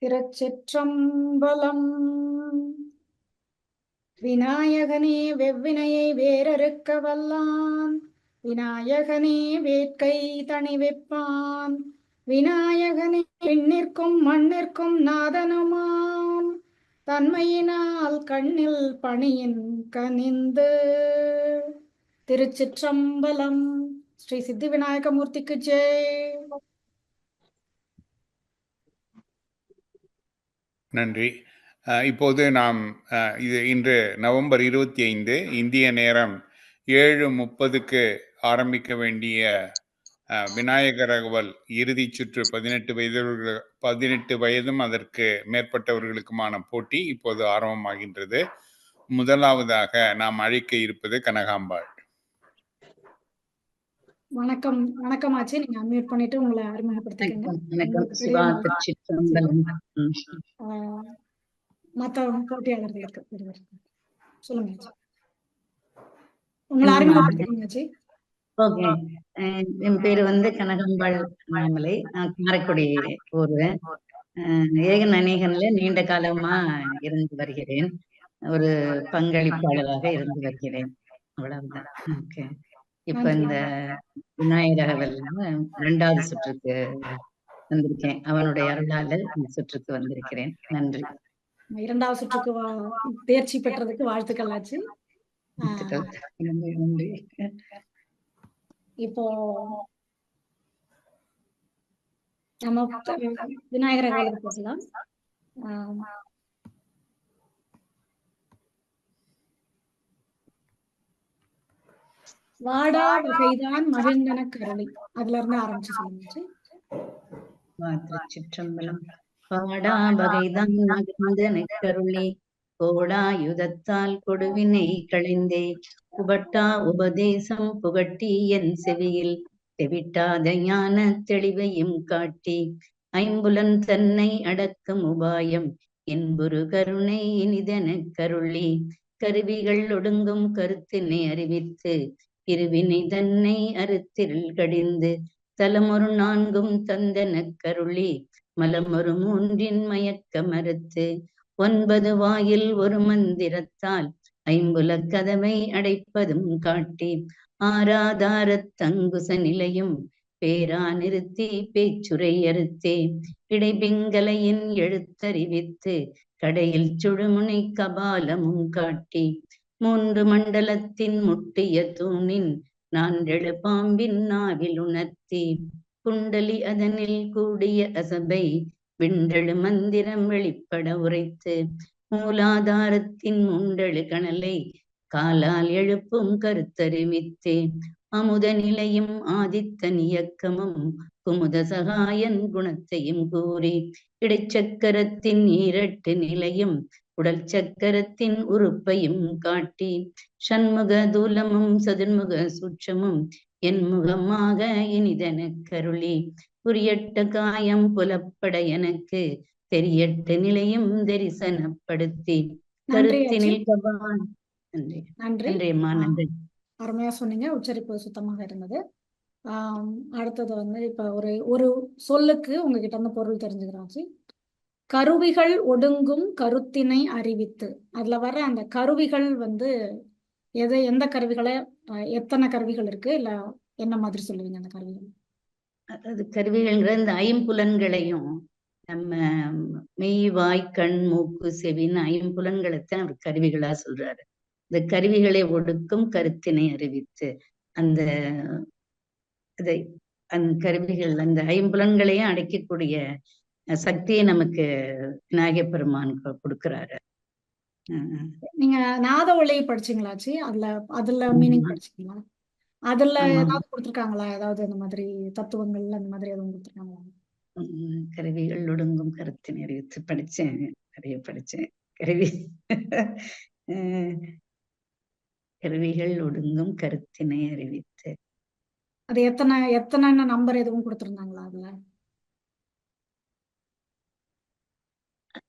திருச்சிற்றம்பலம். விநாயகனே வெவ்வினையை வேறறுக்க வல்லான். விநாயகனே வேட்கை தணிவிப்பான் விநாயகனே விண்ணிற்கும் மண்ணிற்கும் நாதனுமாம் தன்மையினால் கண்ணில் பணியின் கனிந்து. திருச்சிற்றம்பலம். ஸ்ரீ சித்தி விநாயகமூர்த்திக்கு ஜெய். நன்றி. இப்போது நாம் இது இன்று நவம்பர் இருபத்தி ஐந்து இந்திய நேரம் ஏழு முப்பதுக்கு ஆரம்பிக்க வேண்டிய விநாயகர் அகவல் இறுதிச் சுற்று பதினெட்டு வயது பதினெட்டு வயதும் அதற்கு மேற்பட்டவர்களுக்குமான போட்டி இப்போது ஆரம்பமாகின்றது. முதலாவதாக நாம் அழைக்க இருப்பது கனகாம்பாள். வணக்கம் வணக்கம் ஆச்சு நீங்க அன்மியூட் பண்ணிட்டு உங்களை அறிமுகப்படுத்திக்கங்க. மத்த போட்டியாளர்களுக்கு. சொல்லுங்க உங்களை. அறிமுகப்படுத்திக்கங்க ஓகே. என் பேரு வந்து கனகம்பாள் மாமலை நான் காரைக்குடி ஊரு ஏகன் அநேகன்ல நீண்ட காலமா இருந்து வருகிறேன். ஒரு பங்களிப்பாளராக இருந்து வருகிறேன். அவ்வளவுதான். ஓகே. இப்ப. இந்த விநாயகர்ல இரண்டாவது சுற்றுக்கு வந்திருக்கேன். அவனுடைய அருளால இந்த சுற்றுக்கு வந்திருக்கிறேன். நன்றி. இரண்டாவது சுற்றுக்கு தேர்ச்சி பெற்றதுக்கு வாழ்த்துக்கள் ஆச்சு. நன்றி இப்போ நம்ம விநாயகர் கோயிலுக்கு போகலாம் ஆஹ் வாடா வகைதான் மகிழ்ந்தன கருளை அதுல இருந்து ஆரம்பிச்சு சொல்லுங்க ஆச்சி. வா திருச்சிற்றம்பலம் பாடா வகைதான் மகிழ்ந்தன கருளி கோடா யுதத்தால் கொடுவினை களைந்தே புகட்டா உபதேசம் புகட்டி என் செவியில். தெவிட்டாத ஞான தெளிவையும் காட்டி. ஐம்புலன் தன்னை அடக்கும் உபாயம். என்புரு கருணை இனிதன கருளி. கருவிகள் ஒடுங்கும் கருத்தினை அறிவித்து. இருவினை தன்னை அறுத்திருள் கடிந்து தலமொரு நான்கும் தந்தன கருளி மலமொரு மூன்றின் மயக்க மறுத்து ஒன்பது வாயில் ஒரு மந்திரத்தால் ஐம்புல கதவை அடைப்பதும் காட்டி ஆராதாரத் தங்குச நிலையும் பேரா நிறுத்தி பேச்சுரை அறுத்தே இடைபிங்கலையின் எழுத்தறிவித்து கடையில் சுடுமுனை கபாலமும் காட்டி மூன்று மண்டலத்தின் முட்டிய தூணின் நான்றெழு பாம்பின் நாவில் உணர்த்தி குண்டலி அதனில் கூடிய அசபை விண்டழு மந்திரம் வெளிப்பட உரைத்து மூலாதாரத்தின் முண்டெழு கணலை காலால் எழுப்பும் கருத்தறிவித்தே அமுத நிலையும் ஆதித்தன் இயக்கமும் குமுத சகாயன் குணத்தையும் கூறி இடைச்சக்கரத்தின் ஈரட்டு நிலையும் உடல் சக்கரத்தின் உறுப்பையும் காட்டி சண்முக தூலமும் சதுர்முக சூட்சமும் என் முகமாக இனிதனக் கருளி. புரியட்ட காயம் புலப்பட எனக்கு தெரியட்ட நிலையும் தரிசனப்படுத்தி கருத்தினில் கபான் நன்றி. நன்றி. நன்றி. அருமையா சொன்னீங்க. உச்சரிப்பு சுத்தமாக இருந்தது. ஆம், அடுத்தது வந்து இப்ப ஒரு ஒரு சொல்லுக்கு உங்ககிட்ட இருந்து பொருள் தெரிஞ்சுக்கிறாச்சு கருவிகள் ஒடுங்கும் கருத்தினை அறிவித்து. அதுல வர அந்த கருவிகள் வந்து எது எந்த கருவிகளை எத்தனை கருவிகள் இருக்கு? இல்ல என்ன மாதிரி சொல்லுவீங்க அந்த கருவிகள்? அதாவது கருவிகள்ங்கிற இந்த ஐம்புலன்களையும் நம்ம மெய் வாய் கண் மூக்கு செவின்னு ஐம்புலன்களைத்தான் அவர் கருவிகளா சொல்றாரு. இந்த கருவிகளை ஒடுக்கும் கருத்தினை அறிவித்து அந்த அதை அந்த கருவிகள் அந்த ஐம்புலன்களையும் அடைக்கக்கூடிய சக்தியை நமக்கு விநாயகப் பெருமான் கொடுக்கிறாரு. நீங்க நாத ஒளி படிச்சீங்களாச்சு? அதுல அதுல மீனிங். படிச்சீங்களா? அதுல. ஏதாவது கொடுத்துருக்காங்களா? ஏதாவது அந்த மாதிரி தத்துவங்கள் அந்த மாதிரி எதுவும் கொடுத்துருக்காங்களா? கருவிகள் ஒடுங்கும் கருத்தினை அறிவித்து படிச்சேன். நிறைய படிச்சேன். கருவி கருவிகள் ஒடுங்கும் கருத்தினை அறிவித்து. அது எத்தனை எத்தனை நம்பர் எதுவும் கொடுத்துருந்தாங்களா அதுல?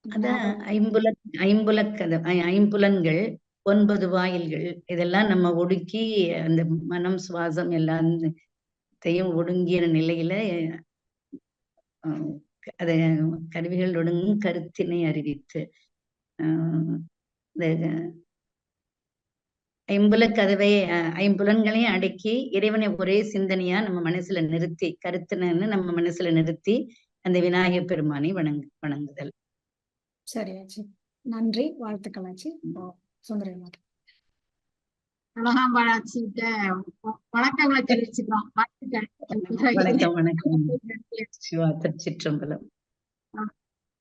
அதான் ஐம்புல ஐம்புலக்கத ஐம்புலன்கள் ஒன்பது வாயில்கள் இதெல்லாம் நம்ம ஒடுக்கி அந்த மனம் சுவாசம் எல்லாத்தையும் ஒடுங்கிய நிலையில அஹ், அது கருவிகள் ஒடுங்கும் கருத்தினை அறிவித்து ஆஹ் இந்த ஐம்புல கதவை அஹ் ஐம்புலன்களையும் அடக்கி இறைவனை ஒரே சிந்தனையா நம்ம மனசுல நிறுத்தி கருத்துனன்னு நம்ம மனசுல நிறுத்தி அந்த விநாயகர் பெருமானை வணங்கு வணங்குதல். சரி ஆச்சு. நன்றி. வாழ்த்துக்கள் ஆச்சு. இப்போ சுந்தரி மாதா கனகாம்பாளாச்சிட்ட வணக்கங்களை தெரிவிச்சுக்கிறோம். வணக்கம் வணக்கம். சிவா திருச்சிற்றம்பலம்.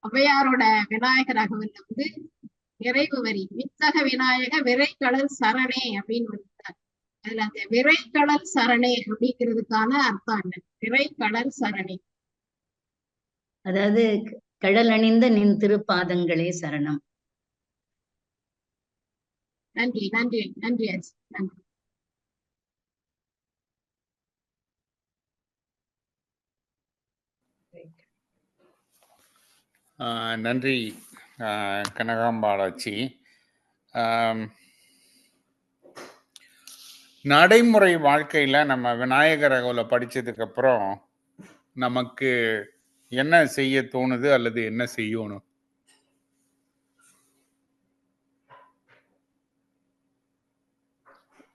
ஔவையாரோட விநாயகர் ராகவன்ல வந்து நிறைவு வரி. வித்தக விநாயக விரைக்கடல் சரணே அப்படின்னு வருது அதுல அந்த விரைக்கடல் சரணே அப்படிங்கிறதுக்கான அர்த்தம் என்ன? விரைக்கடல் சரணே. அதாவது கடல் அணிந்த நின் திருப்பாதங்களே சரணம். நன்றி நன்றி நன்றி நன்றி. ஆஹ் நன்றி ஆஹ் கனகாம்பாளாச்சி நடைமுறை வாழ்க்கையில நம்ம விநாயகர் படிச்சதுக்கு அப்புறம் நமக்கு என்ன செய்ய தோணுது அல்லது என்ன செய்யணும்?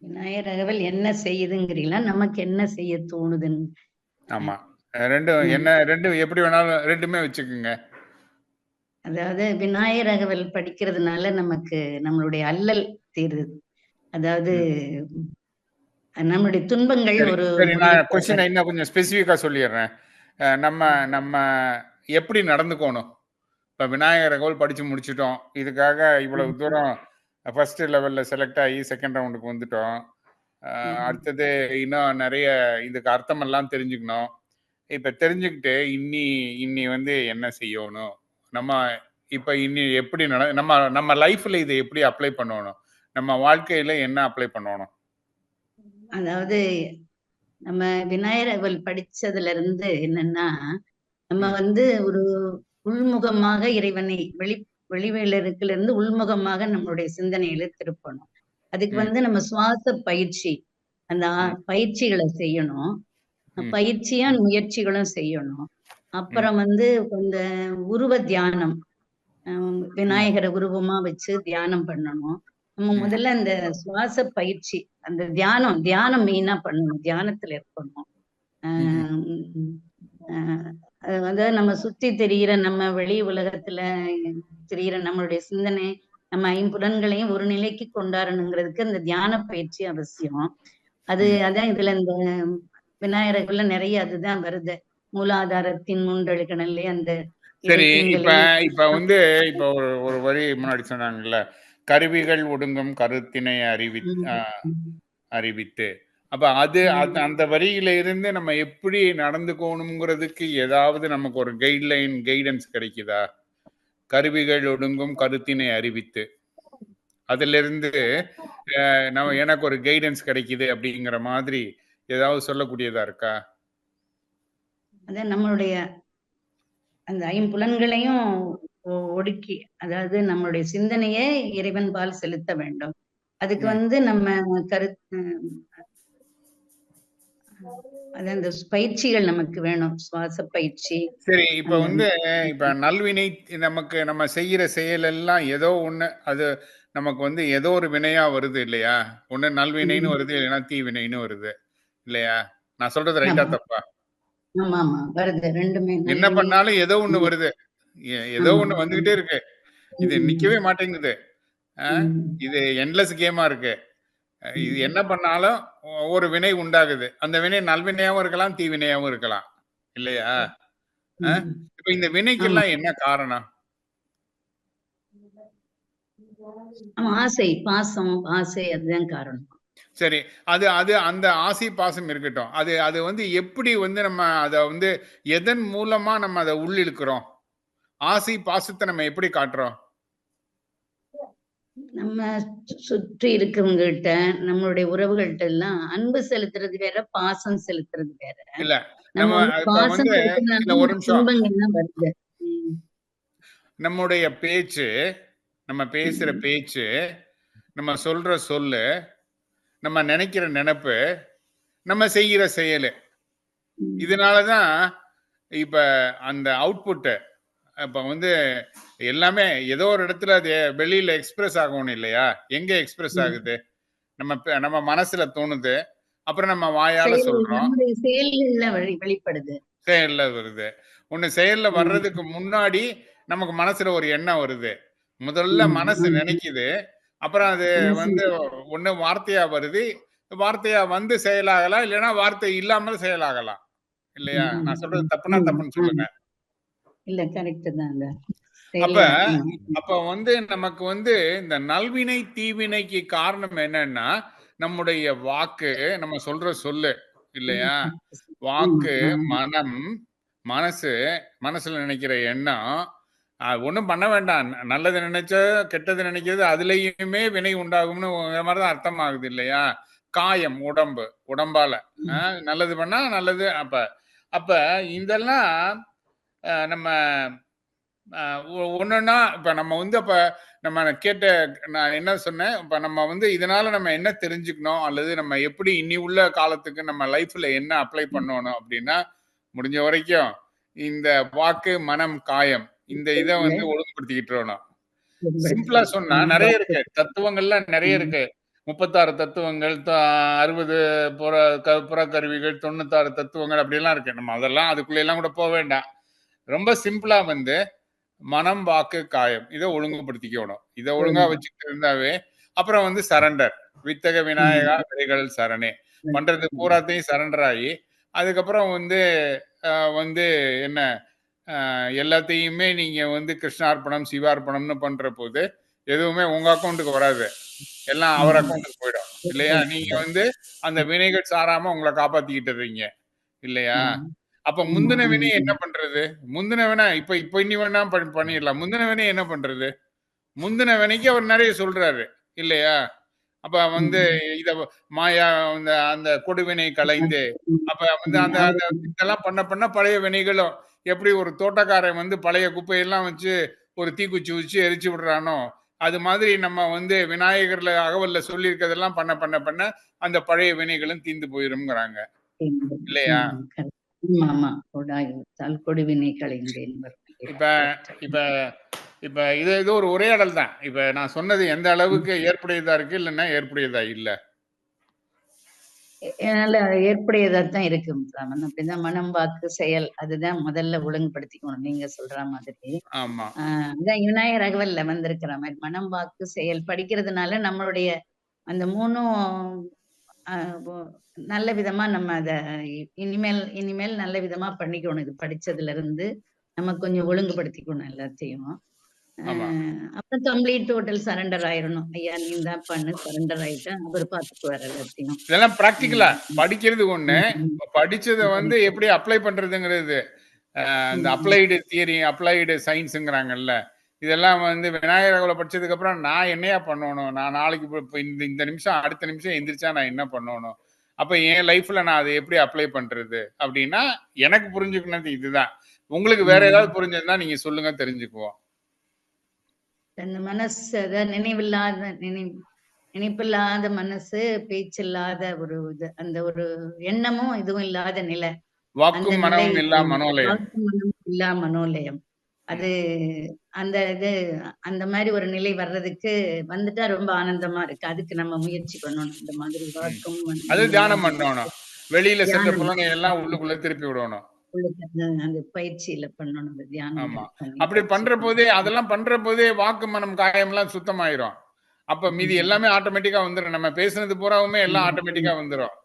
விநாயகர் அகவல் என்ன செய்யுதுங்கிறீங்களா? நமக்கு என்ன செய்ய தோணுதுன்னு. ஆமா. ரெண்டும். என்ன ரெண்டும் எப்படி வேணாலும் ரெண்டுமே வச்சுக்கோங்க. அதாவது விநாயகர் அகவல் படிக்கிறதுனால நமக்கு நம்மளுடைய அல்லல் தீருது. அதாவது நம்மளுடைய துன்பங்கள் ஒரு நான் கொஸ்டின் இன்னும் கொஞ்சம் ஸ்பெசிஃபிக்கா சொல்லிடுறேன். நம்ம நம்ம எப்படி நடந்துக்கணும்? இப்ப விநாயகர் அகவல் படிச்சு முடிச்சிட்டோம். இதுக்காக இவ்வளவு தூரம் ஃபர்ஸ்ட் லெவல்ல செலக்ட் ஆகி செகண்ட் ரவுண்டுக்கு வந்துட்டோம். அடுத்தது இன்னும் நிறைய இதுக்கு அர்த்தம் எல்லாம் தெரிஞ்சுக்கணும். இப்ப தெரிஞ்சுக்கிட்டு இன்னி இன்னி வந்து என்ன செய்யணும்? நம்ம இப்ப இன்னி எப்படி நட நம்ம நம்ம லைஃப்ல இதை எப்படி அப்ளை பண்ணணும்? நம்ம வாழ்க்கையில என்ன அப்ளை பண்ணணும்? அதாவது நம்ம விநாயகர் படிச்சதுல இருந்து என்னன்னா நம்ம வந்து ஒரு உள்முகமாக இறைவனை வெளி வெளிவேலருக்குல இருந்து உள்முகமாக நம்மளுடைய சிந்தனையில திருப்பணும் அதுக்கு. வந்து நம்ம சுவாச பயிற்சி அந்த பயிற்சிகளை செய்யணும். ம். பயிற்சியா முயற்சிகளும் செய்யணும். அப்புறம் வந்து இந்த உருவ தியானம். விநாயகரை உருவமா வச்சு தியானம் பண்ணணும். நம்ம. முதல்ல அந்த சுவாச பயிற்சி அந்த தியானம் தியானம் மெயினா பண்ணணும். தியானத்துல இருக்கணும். ஆஹ் உம் ஆஹ் அது வந்து நம்ம சுத்தி தெரிகிற நம்ம வெளி உலகத்துல தெரிகிற நம்மளுடைய சிந்தனை நம்ம ஐம்புலன்களையும் ஒரு நிலைக்கு கொண்டாடணுங்கிறதுக்கு அந்த தியான பயிற்சி அவசியம். அது. அதான் இதுல இந்த விநாயகர்ல நிறைய அதுதான் வருது. மூலாதாரத்தின் மூன்றழுக்கணல்லே அந்த சரி இப்ப இப்ப வந்து இப்ப ஒரு ஒரு வரி முன்னாடி சொன்னாங்கல்ல கருவிகள் ஒடுங்கும் கருத்தினை அறிவி அறிவித்து. அப்ப அது அந்த வரியில இருந்து நம்ம எப்படி நடந்துக்கணுங்கிறதுக்கு ஏதாவது நமக்கு ஒரு கைட்லைன் கைடன்ஸ் கிடைக்குதா? கருவிகள் ஒடுங்கும் கருத்தினை அறிவித்து. அதுல இருந்து நம்ம எனக்கு ஒரு கைடன்ஸ் கிடைக்குது அப்படிங்கிற மாதிரி ஏதாவது சொல்லக்கூடியதா இருக்கா? அதான் நம்மளுடைய அந்த ஐம்புலன்களையும் ஒடுக்கி அதாவது நம்மளுடைய சிந்தனையே இறைவன் பால் செலுத்த வேண்டும் அதுக்கு. வந்து நம்ம கருத்து அது அந்த பயிற்சிகள் நமக்கு வேணும் சுவாச பயிற்சி சரி இப்ப வந்து இப்ப நல்வினை நமக்கு நம்ம செய்யற செயல் எல்லாம் ஏதோ ஒண்ணு அது நமக்கு வந்து ஏதோ ஒரு வினையா வருது இல்லையா ஒண்ணு நல்வினைன்னு. வருது இல்லைன்னா தீவினைன்னு வருது இல்லையா நான் சொல்றது ரைட்டா. தப்பா ஆமா ஆமா வருது ரெண்டுமே என்ன. பண்ணாலும் ஏதோ ஒண்ணு. வருது ஏதோ. ஒண்ணு வந்துகிட்டே இருக்கு இது. நிக்கவே மாட்டேங்குது. இது எண்ட்லெஸ் கேமா இருக்கு இது. என்ன பண்ணாலும் ஒரு வினை உண்டாகுது அந்த வினை நல்வினையாவும் இருக்கலாம் தீவினையாவும் இருக்கலாம் இல்லையா. இப்ப இந்த வினைக்கெல்லாம் என்ன காரணம் ஆசை பாசம் ஆசை அதுதான் காரணம் சரி அது அது அந்த ஆசை பாசம் இருக்கட்டும் அது அது வந்து எப்படி வந்து நம்ம அதை வந்து எதன் மூலமா நம்ம அதை உள்ளிழுக்கிறோம் ஆசை பாசத்தை நம்ம எப்படி காட்டுறோம் நம்ம சுற்றி இருக்கவங்க கிட்ட நம்மளுடைய உறவுகள்கிட்ட எல்லாம் அன்பு செலுத்துறது வேற பாசம் செலுத்துறது வேற இல்ல நம்ம பாசம் வருது. நம்முடைய பேச்சு நம்ம பேசுற. பேச்சு நம்ம சொல்ற சொல்லு நம்ம நினைக்கிற நினைப்பு நம்ம செய்கிற செயலு. இதனாலதான் இப்ப அந்த அவுட்புட்டு இப்ப வந்து எல்லாமே ஏதோ ஒரு இடத்துல அது வெளியில எக்ஸ்பிரஸ் ஆகணும் இல்லையா? எங்க எக்ஸ்பிரஸ். ஆகுது? நம்ம நம்ம மனசுல தோணுது. அப்புறம் நம்ம வாயால சொல்றோம். வெளிப்படுது. செயல்ல வருது. ஒண்ணு செயல்ல வர்றதுக்கு முன்னாடி நமக்கு மனசுல ஒரு எண்ணம் வருது. முதல்ல மனசு. நினைக்குது. அப்புறம் அது வந்து ஒண்ணு வார்த்தையா வருது. வார்த்தையா வந்து செயலாகலாம். இல்லைன்னா வார்த்தை இல்லாமல் செயலாகலாம். இல்லையா? நான் சொல்றது தப்புனா தப்புன்னு சொல்லுங்க. இல்ல கரெக்ட் அந்த அப்ப அப்ப வந்து நமக்கு வந்து இந்த நல்வினை தீவினைக்கு காரணம் என்னன்னா நம்முடைய வாக்கு நம்ம சொல்ற சொல்லு இல்லையா? வாக்கு. மனம் மனசு மனசுல நினைக்கிற எண்ணம் ஒன்றும் பண்ண வேண்டாம். நல்லது நினைச்ச கெட்டது நினைக்கிறது அதுலயுமே வினை உண்டாகும்னு ஒரு மாதிரி தான் அர்த்தம் ஆகுது இல்லையா? காயம் உடம்பு உடம்பால. நல்லது பண்ணா நல்லது அப்ப அப்ப இதெல்லாம் நம்ம ஒன்றுன்னா இப்ப நம்ம வந்து அப்ப நம்ம கேட்ட நான் என்ன சொன்னேன் இப்ப நம்ம வந்து இதனால நம்ம என்ன தெரிஞ்சுக்கணும் அல்லது நம்ம எப்படி இனி உள்ள காலத்துக்கு நம்ம லைஃப்ல என்ன அப்ளை பண்ணணும் அப்படின்னா முடிஞ்ச வரைக்கும் இந்த வாக்கு மனம் காயம் இந்த இதை வந்து ஒழுங்குபடுத்திக்கிட்டு சிம்பிளா சொன்னா நிறைய இருக்கு. தத்துவங்கள்லாம் நிறைய இருக்கு. முப்பத்தாறு தத்துவங்கள் அறுபது புற க- புறக்கருவிகள் தொண்ணூத்தாறு தத்துவங்கள் அப்படிலாம் இருக்கு. நம்ம அதெல்லாம் அதுக்குள்ள எல்லாம் கூட போக வேண்டாம். ரொம்ப சிம்பிளா வந்து மனம் வாக்கு காயம். இதை ஒழுங்குபடுத்திக்கணும். இதை ஒழுங்கா வச்சுட்டு இருந்தாவே அப்புறம் வந்து சரண்டர் வித்தக விநாயகா விரைகள் சரணே. பண்றது பூராத்தையும் சரண்டர் ஆகி அதுக்கப்புறம் வந்து வந்து என்ன ஆஹ், எல்லாத்தையுமே நீங்க வந்து கிருஷ்ணார்ப்பணம் சிவார்ப்பணம்னு பண்ற போது எதுவுமே உங்க அக்கௌண்ட்டுக்கு வராது. எல்லாம் அவர் அக்கௌண்ட்டுக்கு போயிடும். இல்லையா? நீங்க வந்து அந்த வினைகள் சாராம உங்களை காப்பாத்திக்கிட்டு இருக்கீங்க. இல்லையா? அப்ப முந்தின வினை என்ன பண்றது? முந்தின வினை இப்ப இப்ப இனி வேணா பண்ணி- பண்ணிடலாம். முந்தின வினை என்ன பண்றது? முந்தின வினைக்கு அவர் நிறைய சொல்றாரு. இல்லையா? அப்ப வந்து இத மாயா அந்த அந்த கொடுவினை கலைந்து அப்ப வந்து அந்த அந்த இதெல்லாம் பண்ண பண்ண பழைய வினைகளும் எப்படி ஒரு தோட்டக்காரன் வந்து பழைய குப்பையெல்லாம் வச்சு ஒரு தீக்குச்சி வச்சு எரிச்சு விடுறானோ அது மாதிரி நம்ம வந்து விநாயகர்ல அகவல்ல சொல்லியிருக்கிறதெல்லாம் பண்ண பண்ண பண்ண அந்த பழைய வினைகளும் தீந்து போயிருங்கிறாங்க இல்லையா? ஆமா கொடுவினை களைந்தேன் இப்ப இப்ப இப்ப இது இது ஒரு உரையாடல் தான். இப்ப நான் சொன்னது எந்த அளவுக்கு ஏற்புடையதா இருக்கு இல்லைன்னா ஏற்புடையதா இல்ல? நல்ல ஏற்புடையதா தான் இருக்கு ராமன் அப்படிதான் மனம் வாக்கு செயல் அதுதான் முதல்ல ஒழுங்குபடுத்திக்கணும். நீங்க சொல்ற மாதிரி. அதான் விநாயகர் அகவல்ல வந்திருக்கிற மாதிரி. மனம் வாக்கு செயல் படிக்கிறதுனால நம்மளுடைய அந்த மூணும் நல்ல விதமா நம்ம அத இனிமேல் இனிமேல் நல்ல விதமா பண்ணிக்கணும் இது படிச்சதுல இருந்து நம்ம கொஞ்சம் ஒழுங்குபடுத்திக்கணும் எல்லாத்தையும். அப்புறம் கம்ப்ளீட் டோட்டல் சரண்டர் ஆயிரணும். ஐயா நீ தான் பண்ணு சரண்டர் ஆயிட்டா அவர் பார்த்துக்குவார் எல்லாத்தையும். இதெல்லாம் பிராக்டிக்கலா படிக்கிறது ஒண்ணு. படிச்சதை வந்து எப்படி அப்ளை பண்றதுங்கிறது. இந்த. அப்ளைடு தியரி அப்ளைடு சயின்ஸுங்கிறாங்கல்ல இதெல்லாம் வந்து விநாயகர் படிச்சதுக்கு அப்புறம் நான் என்னையா பண்ணணும்? நான் நாளைக்கு இப்ப- இந்த இந்த நிமிஷம் அடுத்த நிமிஷம் எந்திரிச்சா நான் என்ன பண்ணணும்? அப்ப என் லைஃப்ல நான் அதை எப்படி அப்ளை பண்றது? அப்படின்னா எனக்கு புரிஞ்சுக்கணுது இதுதான். உங்களுக்கு வேற. ஏதாவது புரிஞ்சதுன்னா நீங்க சொல்லுங்க தெரிஞ்சுக்குவோம். அந்த மனசு அதான் நினைவில்லாத நினை நினைப்பில்லாத மனசு பேச்சில்லாத ஒரு இது அந்த ஒரு எண்ணமும் இதுவும் இல்லாத நிலை. வாக்கும் மனமும் இல்லா மனோலயம். இல்லா மனோலயம். அது அந்த இது அந்த மாதிரி ஒரு நிலை வர்றதுக்கு வந்துட்டா ரொம்ப ஆனந்தமா இருக்கு. அதுக்கு நம்ம முயற்சி பண்ணணும். இந்த மாதிரி வாக்கும் அது தியானம் பண்ணணும். வெளியில சென்ற. புலனை எல்லாம் உள்ளுக்குள்ள திருப்பி விடணும். அந்த- பயிற்சியில பண்ணணும். தியானம் அப்படி பண்ற போதே அதெல்லாம் பண்ற போதே வாக்கு மனம் காயம் எல்லாம் சுத்தமாயிரும். அப்ப மீதி எல்லாமே ஆட்டோமேட்டிக்கா வந்துரும். நம்ம பேசுனது பூராவுமே எல்லாம். ஆட்டோமேட்டிக்கா வந்துரும்.